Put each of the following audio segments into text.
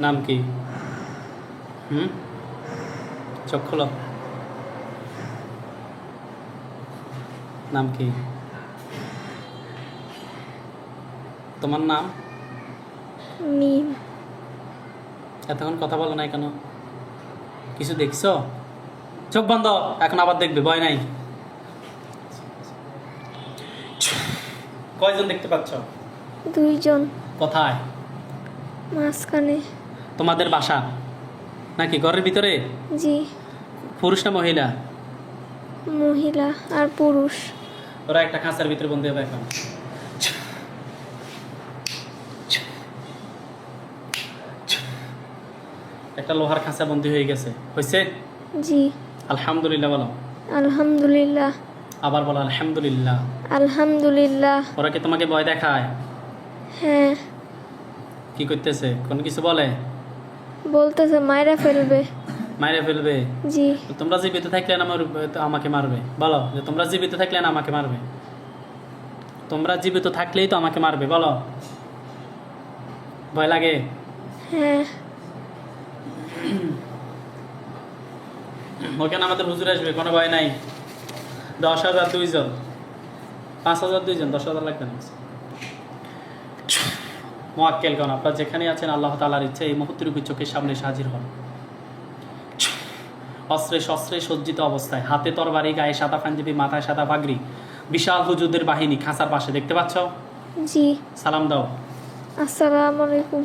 নাম কি? হুম? চোখ খোলো। নাম কি? তোমার নাম? মিম এতক্ষণ কথা বলো নাই কেন? কিছু দেখছ? চোখ বন্ধ এখন আবার দেখবে ভয় নাই। কয়জন দেখতে পাচ্ছ? দুইজন। কোথায়? মাঝখানে। তোমাদের বাসা? নাকি ঘরের ভিতরে? জি। পুরুষ না মহিলা? মহিলা আর পুরুষ। ওরা একটা খাঁচার ভিতরে বন্দি হবে এখন। একটা লোহার খাঁচা বন্দি হয়ে গেছে। হয়েছে? জি। আলহামদুলিল্লাহ বলো। আলহামদুলিল্লাহ। আবার বলো আলহামদুলিল্লাহ। আলহামদুলিল্লাহ। ওরা কি তোমাকে ভয় দেখায়? হ্যাঁ। কি করতেছে? কোনো কিছু বলে? বলতেছে মায়েরা ফেলবে। মাইরে ফেলবে? জি। তোমরা জীবিত থাকলে না আমার আমাকে মারবে? বলো যে তোমরা জীবিত থাকলে না আমাকে মারবে। তোমরা জীবিত থাকলেই তো আমাকে মারবে বলো। ভয় লাগে? হ্যাঁ। ওখানে আমাদের হুজুর আসবে কোনো ভয় নাই। দশ হাজার দুইজন। পাঁচ হাজার দুইজন দশ হাজার লাগবে না। মোয়াক্কেল গণ আপনার যেখানে আছেন আল্লাহ তালার ইচ্ছে এই মুহূর্তটুকু চোখের সামনে হাজির হন। অস্ত্রে শস্ত্রে সজ্জিত অবস্থায় হাতে তরবারি গায়ে সাদা পাঞ্জাবি মাথায় সাদা পাগড়ি বিশাল হুজুরদের বাহিনী খাঁচার পাশে দেখতে পাচ্ছ? জি। সালাম দাও। আসসালামু আলাইকুম।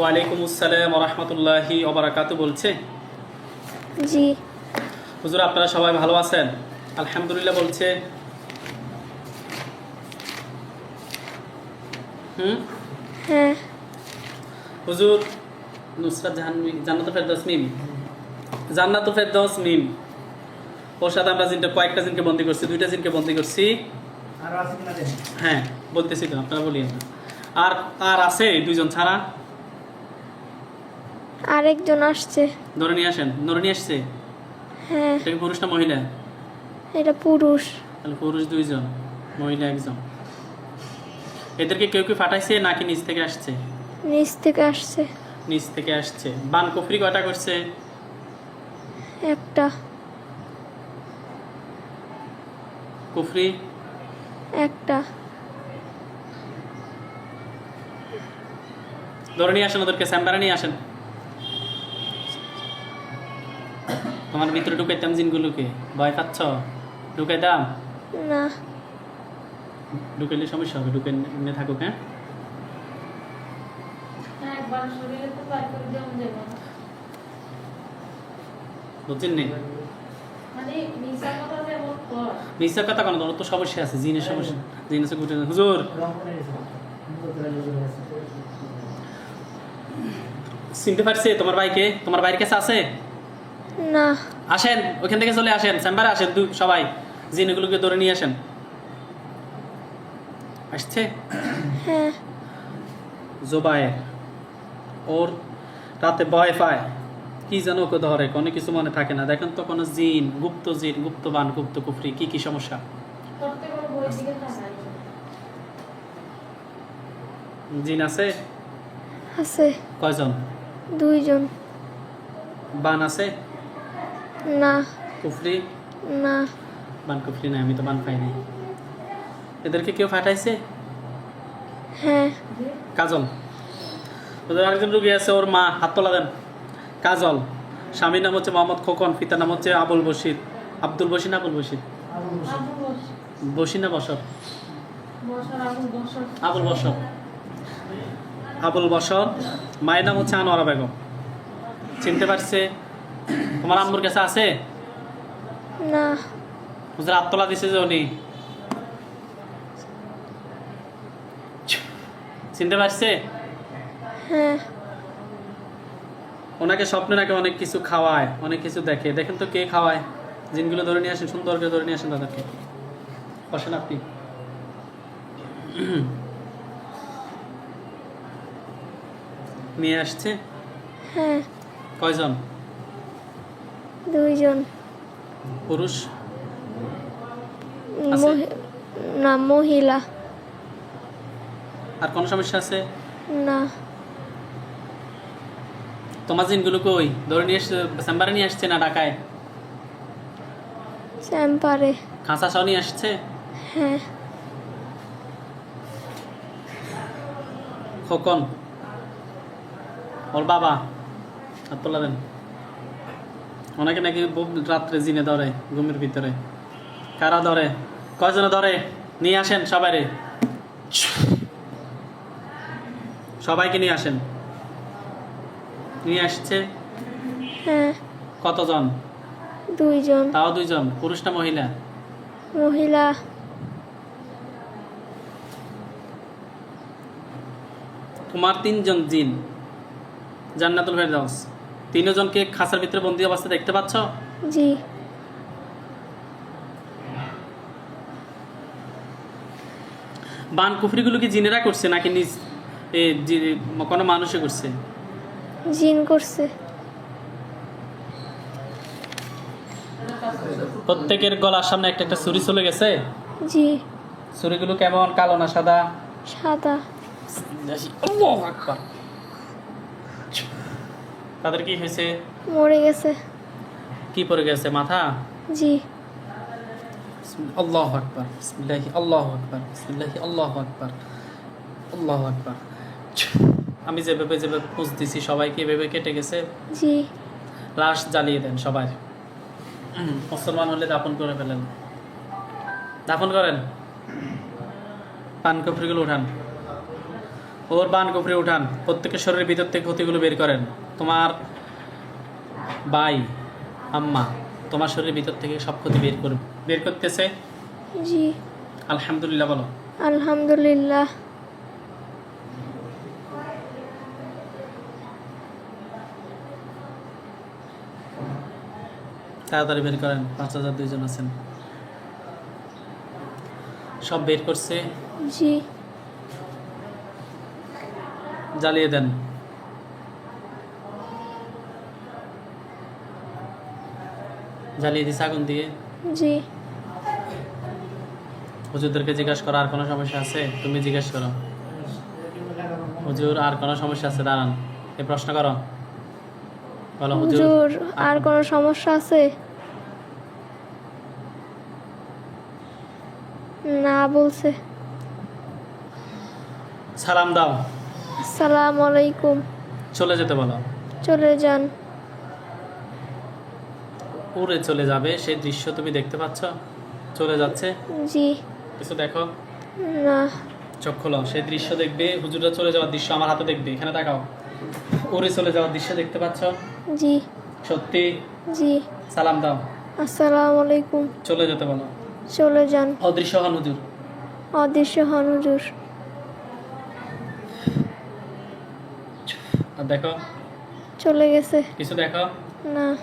ওয়ালাইকুম আসসালাম রহমতুল্লাহি অবরাকাতু বলছে? জি। হুজুর আপনারা সবাই ভালো আছেন? আলহামদুলিল্লাহ বলছে। হুম? হ্যাঁ। হুজুর নুসরাত জান্নাতুল মিম। জান্নাতুল মিম। ওর সাথে আমরা জিনটা কয়েকটা জিনকে বন্দি করছি দুইটা জিনকে বন্দি করছি। আরও আছে কিনা দেখেন হ্যাঁ বলতেছি তো আপনারা না আর আর আছে দুইজন ছাড়া? আরেকজন আসছে। ধরে নিয়ে আসেন ধরে নিয়ে আসছে? হ্যাঁ। এটা পুরুষ না মহিলা? এটা পুরুষ। তাহলে পুরুষ দুইজন মহিলা একজন। এদেরকে কেউ কেউ ফাটাইছে নাকি নিচ থেকে আসছে? নিচ থেকে আসছে। নিচ থেকে আসছে। বান কুফরি কয়টা করছে? একটা। কুফরি? একটা। ধরে নিয়ে আসেন ওদেরকে স্যাম্বারে নিয়ে আসেন। তোমার ভিতরে ঢুকাইতাম জিনগুলোকে। ভয় পাচ্ছ? ঢুকাই দাম না। ঢুকাইলে সমস্যা হবে ঢুকে এমনি থাকুক হ্যাঁ? একবার শরীরে তো বার করে দেওয়া যাবে না। বুঝছেন নি? মানে কথা কোনো তোমার তো সমস্যা আছে জিনের সমস্যা। জিন আছে গুটে হুজুর! রং করে গেছে মুখতলা লেগে গেছে চিনতে পারছে তোমার ভাইকে? তোমার ভাইয়ের কাছে আছে? না। আসেন ওখান থেকে চলে আসেন চেম্বারে আসেন দু সবাই। জিনগুলোকে ধরে নিয়ে আসেন। আসছে হ্যাঁ। জোবায়ের ওর রাতে ভয় পায়। কি যেন ওকে ধরে কোনো কিছু মনে থাকে না। দেখেন তো কোনো জিন গুপ্ত জিন গুপ্ত বান গুপ্ত কুফরি কি কি সমস্যা? জিন আছে? আছে। কয়জন? দুইজন। বান আছে? না। কুফরি? না। বান কুফরি নাই আমি তো বান পাই নাই। এদেরকে কেউ ফাটাইছে? হ্যাঁ। কাজল। ওদের আরেকজন রুগী আছে ওর মা হাত তোলা দেন। কাজল স্বামীর নাম হচ্ছে মোহাম্মদ খোকন পিতার নাম হচ্ছে আবুল বশির। আব্দুল বশির না আবুল বশির? না বসর বসর আবু বসর আবুল বসর আবুল বসর মায়ের নাম হচ্ছে আনোয়ারা বেগম। চিনতে পারছে? তোমার আম্মুর কাছে আছে? না। হুজুর আত্মলা দিছে যে উনি। চিনতে পারছে? হ্যাঁ। ওনাকে স্বপ্নে নাকি অনেক কিছু খাওয়ায় অনেক কিছু দেখে। দেখেন তো কে খাওয়ায়। জিনগুলো ধরে নিয়ে আসেন সুন্দর করে ধরে নিয়ে আসেন তাদেরকে। বসেন আপনি। নিয়ে আসছে? হ্যাঁ। কয়জন? দুইজন। পুরুষ? না মহিলা। আর কোনো সমস্যা আছে? না। তোমার জিনগুলো কই? ধরে নিয়ে চেম্বারে নিয়ে আসছে না ঢাকায়? চেম্পারে খাঁচা সহ নিয়ে আসছে? হ্যাঁ। খোকন। ওর বাবা। হাত তোলা দেন। ওনাকে নাকি রাত্রে জিনে ধরে ঘুমের ভিতরে। কারা ধরে? কয়জনে ধরে? নিয়ে আসেন সবাই সবাইকে নিয়ে আসেন। নিয়ে আসছে হ্যাঁ। কতজন? দুইজন। তাও দুইজন পুরুষ না মহিলা? মহিলা। তোমার তিনজন জিন জান্নাতুল ফেরদাউস। তিনজনকে খাঁচার ভিতরে বন্দি অবস্থা দেখতে পাচ্ছ? জি। বান কুফরিগুলো কি জিনেরা করছে নাকি নিজ এ কোনো মানুষে করছে? জিন করছে। প্রত্যেকের গলার সামনে একটা একটা ছুরি চলে গেছে? জি। ছুরিগুলো কেমন? কালো না সাদা? সাদা। তাদের কি হয়েছে? মরে গেছে। কি পড়ে গেছে? মাথা? জি। আল্লাহ আকবার। বিসমিল্লাহি আল্লাহ আকবার। বিসমিল্লাহি আল্লাহ আকবার। আল্লাহ আকবার। আমি যেভাবে যেভাবে পুষ দিছি সবাইকে এভাবে কেটে গেছে? জি। লাশ জ্বালিয়ে দেন সবাই। মুসলমান হলে দাফন করে ফেলেন। দাফন করেন। পান কফরিগুলো উঠান। ওর পান কফরি উঠান। প্রত্যেকের শরীরের ভিতর থেকে ক্ষতিগুলো বের করেন। তোমার ভাই আম্মা তোমার শরীরের ভিতর থেকে সব ক্ষতি বের করবে বের করতেছে। জি। আলহামদুলিল্লাহ বলো। আলহামদুলিল্লাহ। তাড়াতাড়ি বের করেন পাঁচ হাজার দুইজন আছেন। সব বের করছে। জি। জ্বালিয়ে দেন। জ্বালিয়ে দিস আগুন দিয়ে। জি। হুজুরদেরকে জিজ্ঞাসা করো আর কোনো সমস্যা আছে? তুমি জিজ্ঞেস করো। হুজুর আর কোনো সমস্যা আছে? দাঁড়ান। এ প্রশ্ন করো। হুজুর আর কোনো সমস্যা আছে? না বলছে। সালাম দাও। আসসালামু আলাইকুম। চলে যেতে বলো। চলে যান। উড়ে চলে যাবে সেই দৃশ্য তুমি দেখতে পাচ্ছ? চলে যাচ্ছে। জি। কিছু দেখো? না। চোখ খোলো সেই দৃশ্য দেখবে হুজুররা চলে যাওয়ার দৃশ্য আমার হাতে দেখবে। এখানে তাকাও। উড়ে চলে যাওয়ার দৃশ্য দেখতে পাচ্ছ? জি। সত্যি? জি। সালাম দাও। আসসালামু আলাইকুম। চলে যেতে বলো। চলে যান। অদৃশ্য হন হুজুর। অদৃশ্য হন হুজুর। দেখো। চলে গেছে। কিছু দেখো? না।